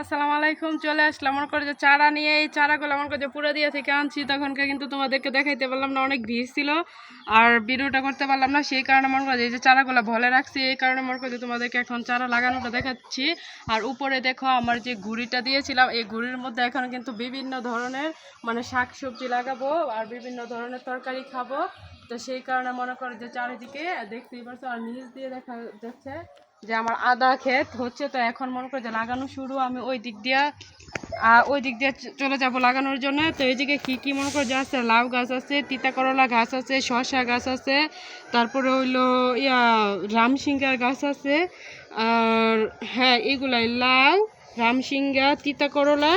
আসসালামু আলাইকুম, চলে আসলাম। মনে করে যে চারা নিয়ে, এই চারাগুলো মনে করে পুরো দিয়ে থেকে আনছি। তখনকে কিন্তু তোমাদেরকে দেখাইতে পারলাম না, অনেক ভিড় ছিল। আর ভিডিওটা করতে পারলাম না, সেই কারণে মনে করে এই যে চারাগুলো ভলে রাখছি, এই কারণে মনে করে তোমাদেরকে এখন চারা লাগানোটা দেখাচ্ছি। আর উপরে দেখো আমার যে ঘুড়িটা দিয়েছিলাম, এই ঘুড়ির মধ্যে এখন কিন্তু বিভিন্ন ধরনের মানে শাক সবজি লাগাবো আর বিভিন্ন ধরনের তরকারি খাব। তো সেই কারণে মনে করো যে চারিদিকে, দেখতেই পারছ, আর নিচ দিয়ে দেখা যাচ্ছে যে আমার আদা ক্ষেত হচ্ছে তো এখন মনে করো যে লাগানো শুরু আমি ওই দিক দিয়ে আহ, ওই দিক দিয়ে চলে যাব লাগানোর জন্য। তো এই দিকে কী কী মনে করো যে আছে? লাউ গাছ আছে তিতা করলা গাছ আছে শসা গাছ আছে তারপরে হইল ইয়া রামসিঙ্গার গাছ আছে আর হ্যাঁ এগুলাই লাউ রামসিঙ্গা তিতা করলা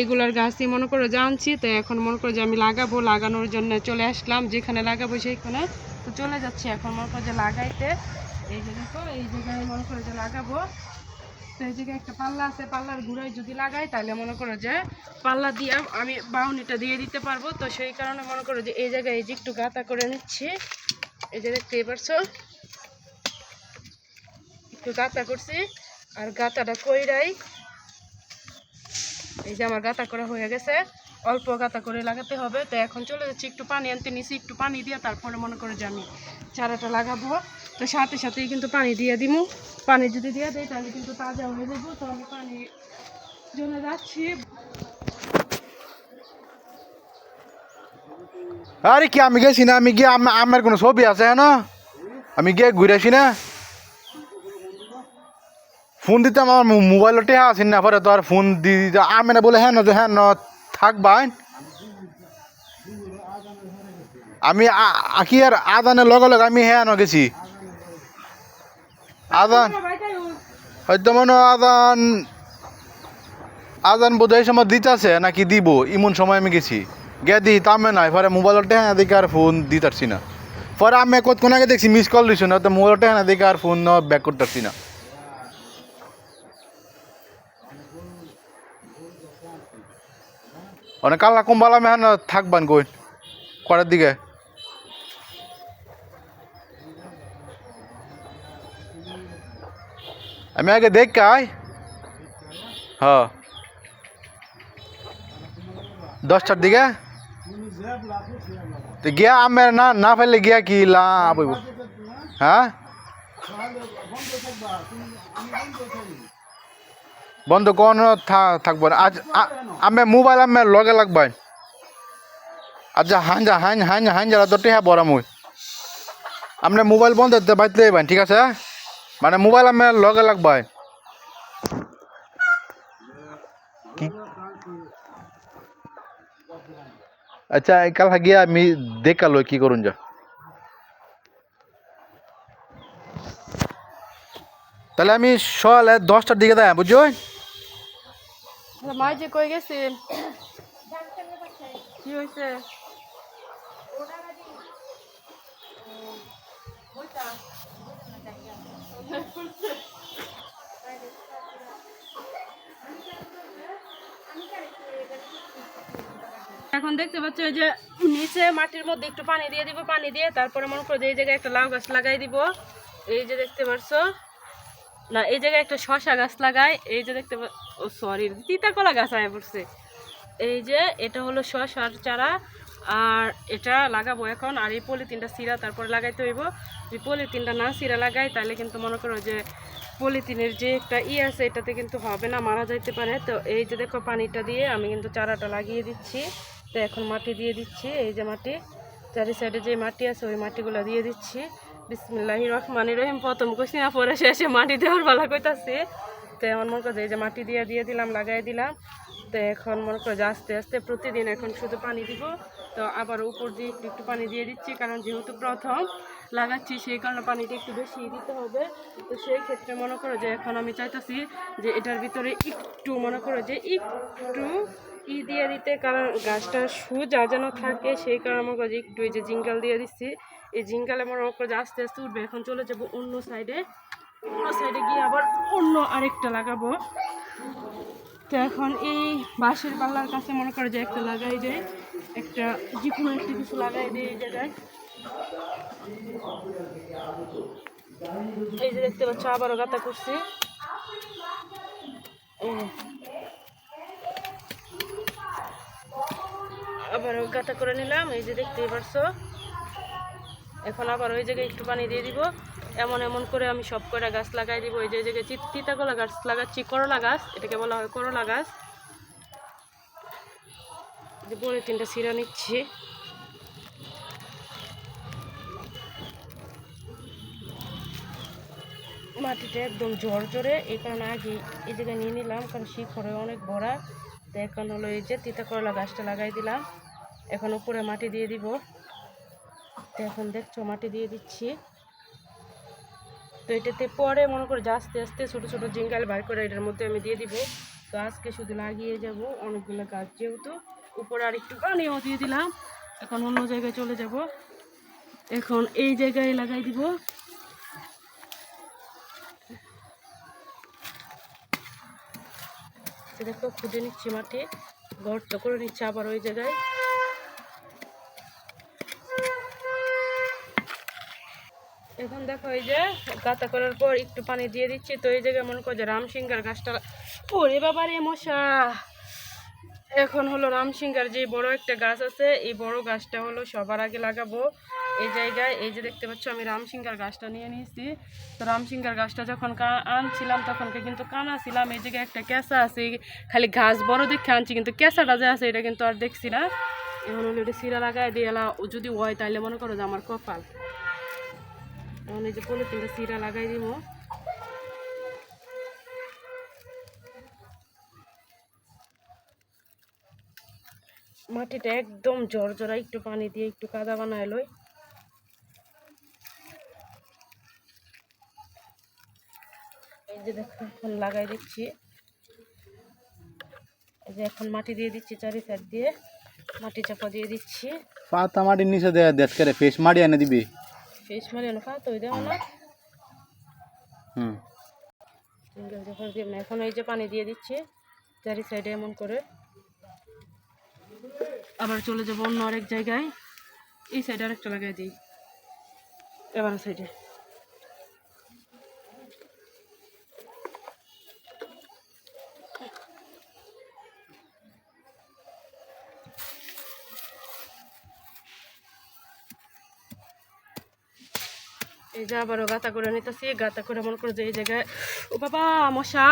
এগুলার গাছই মনে করো জানছি তো এখন মনে করো যে আমি লাগাবো লাগানোর জন্য চলে আসলাম যেখানে লাগাবো সেইখানে। তো চলে যাচ্ছি এখন মনে করো যে লাগাইতে। এই যে দেখো, এই জায়গায় মনে করো যে লাগাবো, তো এই জায়গায় একটা পাল্লা আছে, পাল্লার ঘুরাই যদি লাগাই, তাহলে মনে করো যে পাল্লা দিয়ে আমি বাউনিটা দিয়ে দিতে পারব। তো সেই কারণে মনে করো যে এই জায়গায় এই যে একটু গাঁথা করে নিচ্ছি। এই যে দেখতেই পারছ, একটু গাঁথা করছি, আর গাঁথাটা কইরাই এই যে আমার গাঁথা করা হয়ে গেছে। অল্প গাঁথা করে লাগাতে হবে। তো এখন চলে যাচ্ছি, একটু পানি আনতে নিছি, একটু পানি দিয়ে তারপরে মনে করো যে আমি চারাটা লাগাবো। তো সাথে সাথেই কিন্তু পানি দিয়ে দিমু। পানি যদি দিয়ে দেয় তাহলে কিন্তু তাজা হয়ে যাব। তো আমি পানি জন্য যাচ্ছি। আরে কি, আমি গেছি না? আমি গিয়ে আম- আমার কোনো ছবি আছে হ্যাঁ না? আমি গিয়ে ঘুরে আসি না? ফোন দিতে আমার মোবাইল টেহা আছেন না, পরে তো আর ফোন দি দিতে আমি না বলে হ্যাঁ হ্যাঁ ন থাকবাই আমি কি আর আদানের লগে লগে আমি হ্যাঁ গেছি। আদান হয়তো মনে আদান আদান বোধ সময় দিতেছে নাকি দিব? এমন সময় আমি গেছি। গে দি তামে নাই, পরে মোবাইলটা হ্যাঁ দেখে আর ফোন দিতারছি না। পরে আমি কতক্ষণ আগে দেখছি মিস কল দিছি না, তো মোবাইলটা হ্যাঁ দেখে আর ফোন ব্যাক করতেছি না। অনেক কাল্লা কম্বালা মেহান থাকবান কই, করার দিকে। আমি আগে দেখ আয়। হ্যাঁ দশটার দিকে? গিয়া আমার না না ফেললে গিয়া কি লাভ হইব? হ্যাঁ? বন্ধ কোন থাকব আজ আমি মোবাইল আমি লগে লাগবাই আচ্ছা হাঞ্জা হাঞ্জ হাঞ্জ হাঞ্জা তো টেহা বড় মুই। আপনি মোবাইল বন্ধ বাইতে ঠিক আছে? মানে মোবাইল আমি লগে লাগবাই। কি? আচ্ছা কাল গিয়া আমি দেখাল কি করুন যা। তাহলে আমি সকালে দশটার দিকে দেয় বুঝছ মা যে কই গেছে? কি হয়েছে এখন দেখতে পাচ্ছ যে নিচে মাটির মধ্যে একটু পানি দিয়ে দিব, পানি দিয়ে তারপরে মনে করো এই জায়গায় একটা লাউ গাছ লাগাই দিব। এই যে দেখতে পারছ? না, এই জায়গায় একটা শশা গাছ লাগাই। এই যে দেখতে ও সরি তিতা কলা গাছ আয় পড়ছে। এই যে এটা হলো শশার চারা, আর এটা লাগাবো এখন, আর এই পলিথিনটা সিরা তারপরে লাগাইতে হইব। যদি পলিথিনটা না সিরা লাগাই তাহলে কিন্তু মনে করো যে পলিথিনের যে একটা ই আছে, এটাতে কিন্তু হবে না, মারা যাইতে পারে। তো এই যে দেখো পানিটা দিয়ে আমি কিন্তু চারাটা লাগিয়ে দিচ্ছি। তো এখন মাটি দিয়ে দিচ্ছি, এই যে মাটি। চারি সাইডে যে মাটি আছে, ওই মাটিগুলো দিয়ে দিচ্ছি। বিসমিল্লাহ রহমান রহিম, প্রথম কইছি পরে শেষে মাটি দেওয়ার বেলা কইতাছি। তো এমন মনে করছে এই যে মাটি দিয়ে দিয়ে দিলাম, লাগাই দিলাম। তো এখন মনে করো আস্তে আস্তে প্রতিদিন এখন শুধু পানি দিব। তো আবার উপর দিয়ে একটু একটু পানি দিয়ে দিচ্ছি, কারণ যেহেতু প্রথম লাগাচ্ছি, সেই কারণে পানিটা একটু বেশি দিতে হবে। তো সেই ক্ষেত্রে মনে করো যে এখন আমি চাইতেছি যে এটার ভিতরে একটু মনে করো যে একটু ই দিয়ে দিতে, কারণ গাছটা সোজা যেন থাকে, সেই কারণে করো যে একটু এই যে জিঙ্গাল দিয়ে দিচ্ছি। এই জিঙ্গালে মনে করো যে আস্তে আস্তে উঠবে। এখন চলে যাব অন্য সাইডে অন্য সাইডে গিয়ে আবার অন্য আরেকটা লাগাবো। তো এখন এই বাঁশের পাল্লার কাছে মনে করে যে একটা লাগাই দেয় একটা যে কোনো একটা কিছু লাগাই দেয় এই জায়গায়। এই যে দেখতে পাচ্ছ, আবারও গাঁথা করছি। আবারও গাঁথা করে নিলাম, এই যে দেখতেই পারছ। এখন আবার ওই জায়গায় একটু পানি দিয়ে দিব। এমন এমন করে আমি সব কয়টা গাছ লাগাই দিব। ওই যে জায়গায় তিতাকলা গাছ লাগাচ্ছি, করলা গাছ, এটাকে বলা হয় করলা গাছ। যে তিনটা ছিঁড়া নিচ্ছি। মাটিটা একদম জ্বর জোরে এই কারণে আগে এই জায়গায় নিয়ে নিলাম, কারণ শিখরে অনেক বড়া তো এখন হলো এই যে তিতা করলা গাছটা লাগাই দিলাম। এখন উপরে মাটি দিয়ে দিব। তো এখন দেখছ, মাটি দিয়ে দিচ্ছি। তো এটাতে পরে মনে করে যে আস্তে আস্তে ছোটো ছোটো জিঙ্গাল বার করে এটার মধ্যে আমি দিয়ে দিব। তো আজকে শুধু লাগিয়ে যাব অনেকগুলো গাছ যেহেতু। উপরে আর একটু পানিও দিয়ে দিলাম। এখন অন্য জায়গায় চলে যাব। এখন এই জায়গায় লাগাই দিব। তো দেখো, খুঁজে নিচ্ছি মাটি গর্ত করে নিচ্ছে আবার ওই জায়গায়। এখন দেখো এই যে গাতা করার পর একটু পানি দিয়ে দিচ্ছি, তো এই জায়গায় মনে করো যে রামসিংহার গাছটা ওরে বাবা রে মশা। এখন হলো রামসিংহার যে বড় একটা গাছ আছে, এই বড় গাছটা হলো সবার আগে লাগাবো। এই জায়গায়, এই যে দেখতে পাচ্ছ, আমি রামসিংহার গাছটা নিয়ে নিয়েছি। তো রামসিংহার গাছটা যখন আনছিলাম তখনকে কিন্তু কানা ছিলাম। এই জায়গায় একটা ক্যাঁচা আছে, খালি ঘাস বড় দেখে আনছি, কিন্তু ক্যাঁচাটা যে আছে, এটা কিন্তু আর দেখছি না। এখন হলো এটা সিরা লাগাই দিয়ে এলা যদি হয় তাহলে মনে করো যে আমার কপাল। এখন এই যে পলিথিনটা সিরা লাগাই দিব। মাটিটা একদম জড়জড়া একটু পানি দিয়ে একটু কাদা বানায় লই। যে দেখো এখন লাগাই দিচ্ছি। এই যে এখন মাটি দিয়ে দিচ্ছি চারি সাইড দিয়ে। মাটি চাপা দিয়ে দিচ্ছি। পাতা মাটির নিচে দেয় দেশ করে ফেস মাটি এনে দিবি? ফিস মারি না তো ওই দেওয়া না। হুম। এখন এই যে পানি দিয়ে দিচ্ছি চারি সাইডে এমন করে। আবার চলে যাব অন্য আরেক জায়গায়। এই সাইডে আরেকটা লাগাই দিই। এবার সাইডে। এই যে আবারও গাতা করে নিতেছি, গাতা করে মনে করে যে এই জায়গায় ও বাবা, মশা!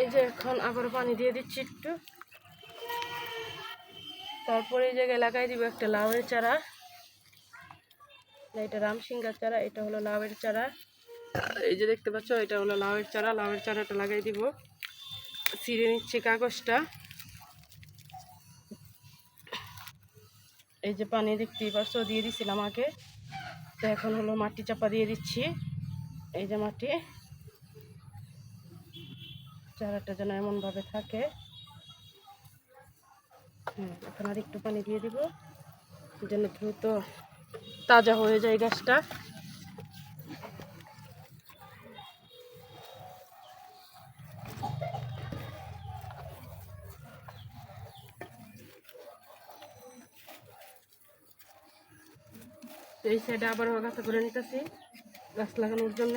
এই যে এখন আবার পানি দিয়ে দিচ্ছি একটু। তারপরে এই জায়গায় লাগাই দিব একটা লাউয়ের চারা। এটা রামসিংহার চারা, এটা হলো লাউয়ের চারা। এই যে দেখতে পাচ্ছ, এটা হলো লাউয়ের চারা। লাউয়ের চারাটা লাগাই দিব। ছিঁড়ে নিচ্ছে কাগজটা। এই যে পানি দেখতেই পারছ, দিয়ে দিছিলাম আগে। তো এখন হলো মাটি চাপা দিয়ে দিচ্ছি। এই যে মাটি। চারাটা যেন এমনভাবে থাকে। হ্যাঁ এখন আর একটু পানি দিয়ে দিব। যেন দ্রুত তাজা হয়ে যায় গাছটা। সাইডে আবার গাছ করে নিতেছি, গাছ লাগানোর জন্য।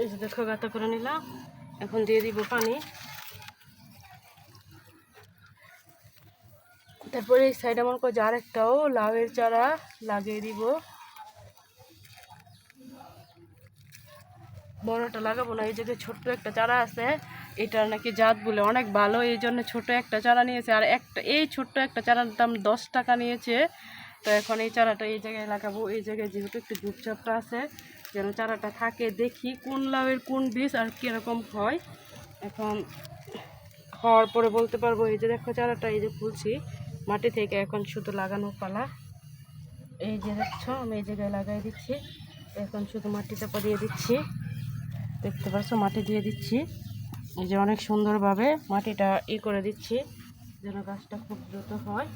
এই যে দেখো গাতা করে নিলাম। এখন দিয়ে দিব পানি। তারপরে এই সাইডে আমার কাছে আরেকটাও লাউয়ের চারা লাগিয়ে দিব। বড়টা লাগাবো না, এই জায়গায় ছোট্ট একটা চারা আছে। এটার নাকি জাত বলে অনেক ভালো, এই জন্য ছোট একটা চারা নিয়েছে। আর একটা, এই ছোট্ট একটা চারার দাম দশ টাকা নিয়েছে। তো এখন এই চারাটা এই জায়গায় লাগাবো। এই জায়গায় যেহেতু একটু ঝুপচাপটা আছে, যেন চারাটা থাকে, দেখি কোন লাউয়ের কোন বীজ আর কীরকম হয়। এখন হওয়ার পরে বলতে পারব, এই যে দেখো চারাটা, এই যে খুলছি মাটি থেকে, এখন শুধু লাগানো পালা। এই যে দেখছ, আমি এই জায়গায় লাগাই দিচ্ছি। এখন শুধু মাটি চাপা দিয়ে দিচ্ছি। দেখতে পাচ্ছ, মাটি দিয়ে দিচ্ছি। এই যে অনেক সুন্দরভাবে মাটিটা ই করে দিচ্ছি, যেন গাছটা খুব দ্রুত হয়।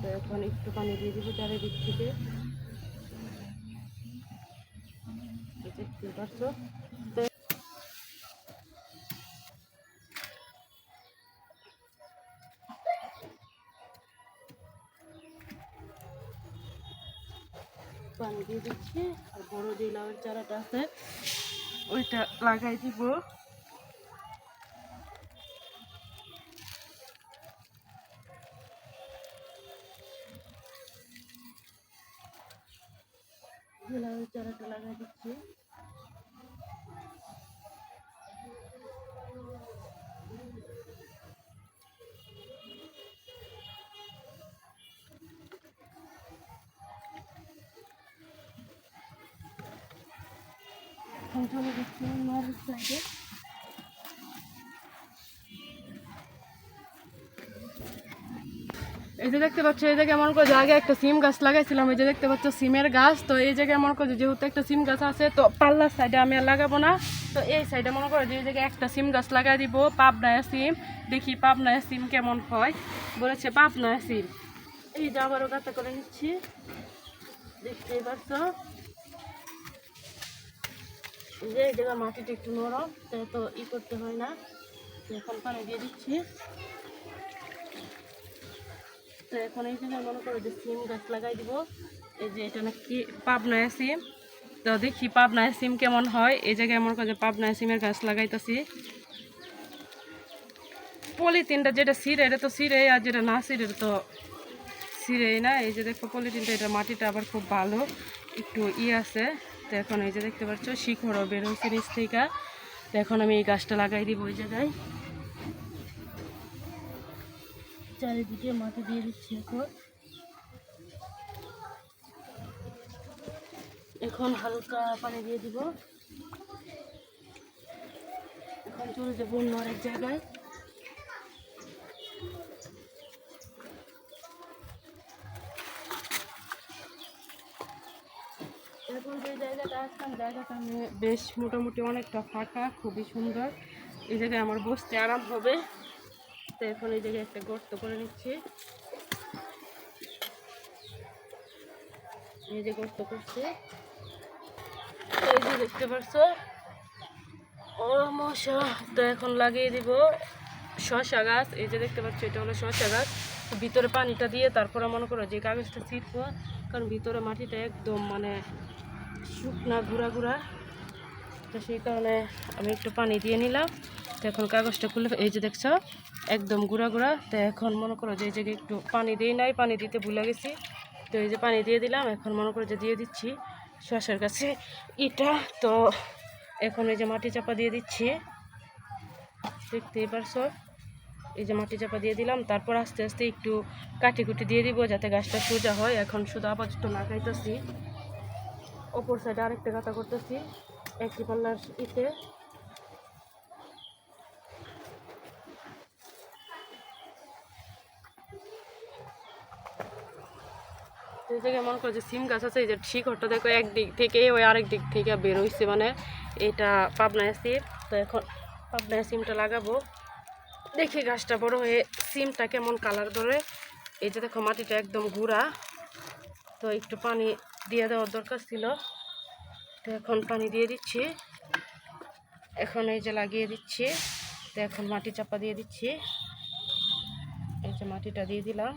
তো এখন একটু পানি দিয়ে দিব চারিদিক থেকে। পানি দিয়ে দিচ্ছি, আর বড় যে লাউয়ের চারাটা আছে, ওইটা লাগাই দিব। লাউয়ের চারাটা লাগিয়ে দিচ্ছি। এই যে দেখতে পাচ্ছ, এই জায়গায় মনে করো আগে একটা সিম গাছ লাগাইছিলাম, এই যে দেখতে পাচ্ছ সিমের গাছ। তো এই জায়গায় মনে করো যেহেতু একটা সিম গাছ আছে, তো পাল্লার সাইডে আমি আর লাগাবো না। তো এই সাইডে মনে করো যে এই জায়গায় একটা সিম গাছ লাগাই দিব পাবনায় সিম। দেখি পাবনায় সিম কেমন হয়। বলেছে পাবনায় সিম। এই যে আবারও গাঁথা করে নিচ্ছি। দেখতেই পাচ্ছ। যে এই জায়গায় মাটিটা একটু নরম তো ই করতে হয় না। এখন পানি দিয়ে দিচ্ছি। তো এখন এই জায়গায় মনে করো যে সিম গাছ লাগাই দিব। এই যে এটা নাকি পাবনায় সিম তো দেখি পাবনায় সিম কেমন হয়। এই জায়গায় মনে করো যে পাবনায় সিমের গাছ লাগাইতেছি। পলিথিনটা যেটা সিরে এটা তো সিরে আর যেটা না সিরে তো সিরে না। এই যে দেখো পলিথিনটা, এটা মাটিটা আবার খুব ভালো, একটু ই আছে। তো এখন এই যে দেখতে পাচ্ছ, শিখরও বেরোচ্ছে নিচ থেকে। তো এখন আমি এই গাছটা লাগাই দিব ওই জায়গায়। চারিদিকে মাটি দিয়ে দিচ্ছি এখন। এখন হালকা পানি দিয়ে দিব। এখন চলে যাব অন্য আরেক জায়গায়। যে জায়গাটা আমি বেশ মোটামুটি অনেকটা ফাঁকা, খুবই সুন্দর। এই জায়গায় আমার বসতে আরাম হবে। তো এখন এই জায়গায় একটা গর্ত করে নিচ্ছি। এই যে গর্ত করছে। এই যে দেখতে পারছ? ও মশা, তো এখন লাগিয়ে দিব শশা গাছ। এই যে দেখতে পাচ্ছ, এটা হলো শশা গাছ। ভিতরে পানিটা দিয়ে তারপরে মনে করো যে কাগজটা ছিটবো, কারণ ভিতরে মাটিটা একদম মানে শুকনা, গুঁড়া ঘুরা তো সেই কারণে আমি একটু পানি দিয়ে নিলাম। তো এখন কাগজটা খুলে, এই যে দেখছ? একদম গুঁড়া গুঁড়া। তো এখন মনে করো যে এই জায়গায় একটু পানি দিই নাই, পানি দিতে ভুলে গেছি। তো এই যে পানি দিয়ে দিলাম, এখন মনে করো যে দিয়ে দিচ্ছি শ্বাসের কাছে ইটা। তো এখন এই যে মাটি চাপা দিয়ে দিচ্ছি। দেখতেই পারছ? এই যে মাটি চাপা দিয়ে দিলাম, তারপর আস্তে আস্তে একটু কাটি কুটি দিয়ে দিব যাতে গাছটা সোজা হয়। এখন শুধু আপাতত লাগাইতেছি অপর সাইডে আরেকটা গাঁথা করতেছি একটি পাল্লার ইতে। এই জায়গায় মনে করো যে সিম গাছ আছে, এই যে শিকড়টা দেখো একদিক থেকে ওই আরেক দিক থেকে বের হইছে মানে এটা পাবনায় সিম তো এখন পাবনায় সিমটা লাগাবো। দেখি গাছটা বড় হয়ে সিমটা কেমন কালার ধরে। এই যে দেখো মাটিটা একদম গুঁড়া। তো একটু পানি দিয়ে দেওয়ার দরকার ছিল। তো এখন পানি দিয়ে দিচ্ছি। এখন এই যে লাগিয়ে দিচ্ছি। তো এখন মাটি চাপা দিয়ে দিচ্ছি। এই যে মাটিটা দিয়ে দিলাম।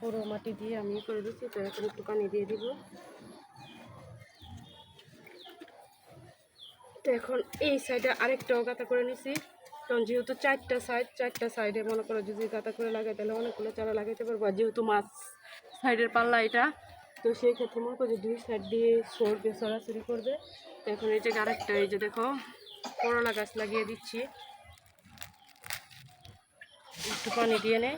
পুরো মাটি দিয়ে আমি করে দিচ্ছি তো এখন একটু পানি দিয়ে দিব। তো এখন এই সাইডে আরেকটাও গাঁথা করে নিছি। কারণ যেহেতু চারটা সাইড চারটা সাইডে মনে করো যদি গাঁথা করে লাগাই, তাহলে অনেকগুলো চারা লাগাইতে পারব। আর যেহেতু মাছ সাইডের পাল্লা এটা, তো সেই ক্ষেত্রে মনে করো যে দুই সাইড দিয়ে সরবে সরাসরি করবে। তো এখন এই যে আরেকটা, এই যে দেখো, করলা গাছ লাগিয়ে দিচ্ছি। একটু পানি দিয়ে নে।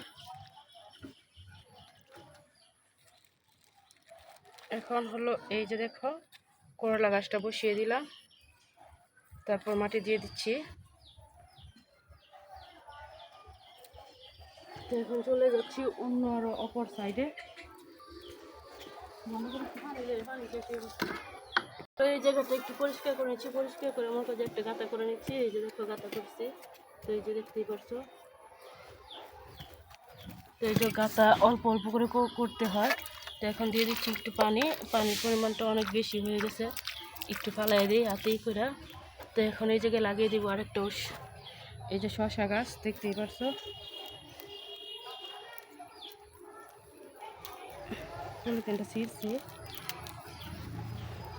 এখন হলো এই যে দেখো, করলা গাছটা বসিয়ে দিলাম। তারপর মাটি দিয়ে দিচ্ছি। এখন চলে যাচ্ছি অন্য আরও অপর সাইডে। এই জায়গাটা একটু পরিষ্কার করে নিচ্ছি, পরিষ্কার করে আমার কাছে একটা গাঁথা করে নিচ্ছি। এই যে দেখো গাঁথা করছি। তো এই যে দেখতেই পারছ। তো এই যে গাঁথা অল্প অল্প করে করতে হয়। তো এখন দিয়ে দিচ্ছি একটু পানি। পানির পরিমাণটা অনেক বেশি হয়ে গেছে। একটু ফালাই দিই, হাতেই করে তো এখন এই জায়গায় লাগিয়ে দিব আরেকটা ওষ- এই যে শশা গাছ, দেখতেই পারছ?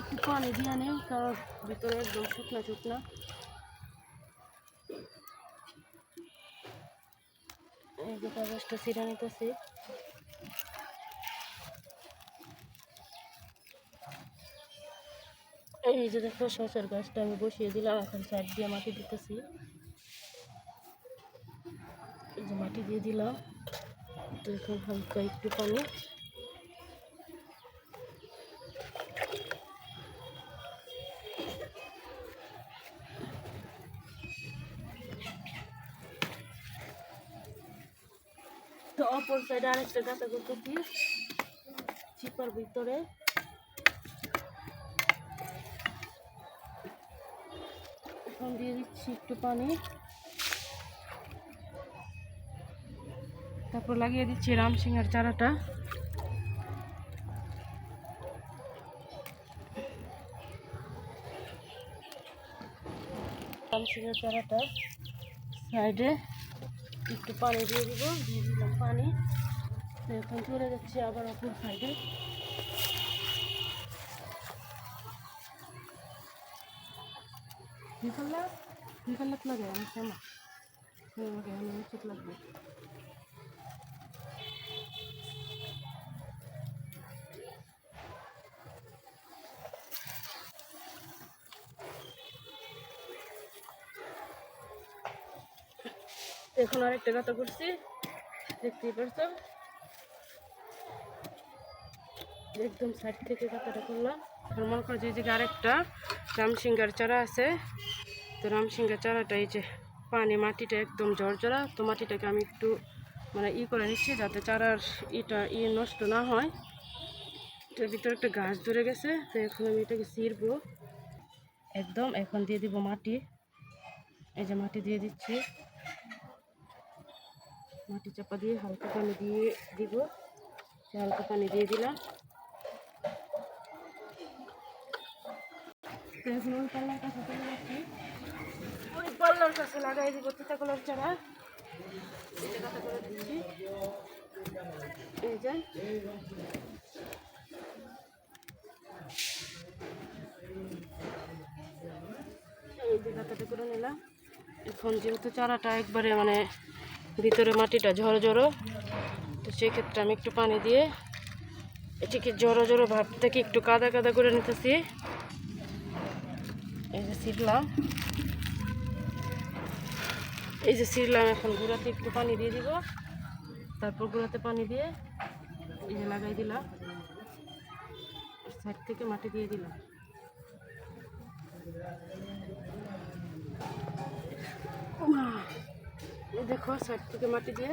একটু পানি দিয়ে নেই, কারণ ভিতরে একদম শুকনা শুকনা। এই যে কাগজটা ছিঁড়ে নিতেছি এই যে দেখো, শসার গাছটা আমি বসিয়ে দিলাম, এখন সাইড দিয়ে মাটি দিতেছি। এই যে মাটি দিয়ে দিলাম। তো এখন হালকা একটু পানি। তো অপর সাইডে আরেকটা গাছা করতেছি। চিপার ভিতরে। এখন দিয়ে দিচ্ছি একটু পানি। তারপর লাগিয়ে দিচ্ছি রামসিংহের চারাটা। রামসিংহের চারাটা সাইডে একটু পানি দিয়ে দিব, দিয়ে দিলাম পানি। এখন চলে যাচ্ছি আবার অপর সাইডে। এখন আরেকটা গাতা করছি দেখতেই পারছ? একদম সাইড থেকে গাতাটা করলাম আর মনে করো যে আরেকটা রামসিংহার চারা আছে। তো রামসিংহার চারাটা এই যে পানি মাটিটা একদম জর্জরা, তো মাটিটাকে আমি একটু মানে ই করে নিচ্ছি যাতে চারার ইটা ই নষ্ট না হয়। এটার ভিতরে একটা গাছ ধরে গেছে, তো এখন আমি এটাকে ছিঁড়বো। একদম, এখন দিয়ে দিব মাটি। এই যে মাটি দিয়ে দিচ্ছি। মাটি চাপা দিয়ে হালকা পানি দিয়ে দিব। হালকা পানি দিয়ে দিলাম। এখন ওই পাল্লার কাছে চলে যাচ্ছি ওই কাছে লাগাই দিব চারা করে নিলাম। এখন যেহেতু চারাটা একবারে মানে ভিতরে মাটিটা ঝড়ো তো সেক্ষেত্রে আমি একটু পানি দিয়ে এটিকে জড়ো জড়ো ভাব থেকে একটু কাদা কাদা করে নিতেছি। এই যে ছিটলাম। এই যে ছিটলাম এখন গুঁড়াতে একটু পানি দিয়ে দিব। তারপর গুঁড়াতে পানি দিয়ে এই যে লাগাই দিলাম। সাইড থেকে মাটি দিয়ে দিলাম। দেখো সাইড থেকে মাটি দিয়ে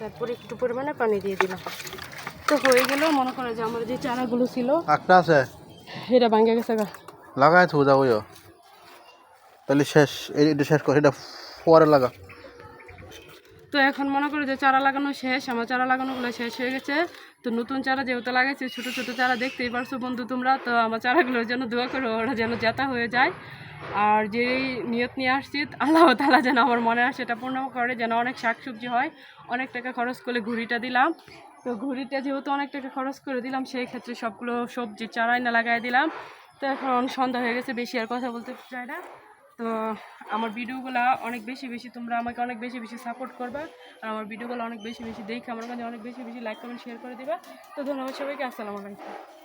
তারপরে একটু পরিমাণে পানি দিয়ে দিলাম। তো হয়ে গেল মনে করে যে আমার যে চারাগুলো ছিল একটা আছে? এটা ভাঙ্গে গেছে গা। লাগাই থু যাব তাহলে শেষ এটা শেষ কর এটা পরে লাগা তো এখন মনে করি যে চারা লাগানো শেষ, আমার চারা লাগানোগুলো শেষ হয়ে গেছে। তো নতুন চারা যেহেতু লাগাইছি, ছোট ছোট চারা দেখতেই পারছ বন্ধু তোমরা, তো আমার চারাগুলোর জন্য দোয়া করো, ওরা যেন জাতা হয়ে যায়। আর যেই নিয়ত নিয়ে আসছি, আল্লাহ তালা যেন আমার মনে আসে সেটা পূর্ণ করে, যেন অনেক শাকসবজি হয়। অনেক টাকা খরচ করে ঘুড়িটা দিলাম। তো ঘুড়িটা যেহেতু অনেক টাকা খরচ করে দিলাম, সেই ক্ষেত্রে সবগুলো সবজি চারাই না লাগাই দিলাম। তো এখন সন্ধ্যা হয়ে গেছে, বেশি আর কথা বলতে চাই না। তো আমার ভিডিওগুলো অনেক বেশি বেশি, তোমরা আমাকে অনেক বেশি বেশি সাপোর্ট করবা। আর আমার ভিডিওগুলো অনেক বেশি বেশি দেখে আমার কাছে অনেক বেশি বেশি লাইক কমেন্ট শেয়ার করে দিবা। তো ধন্যবাদ সবাইকে, আসসালামু আলাইকুম।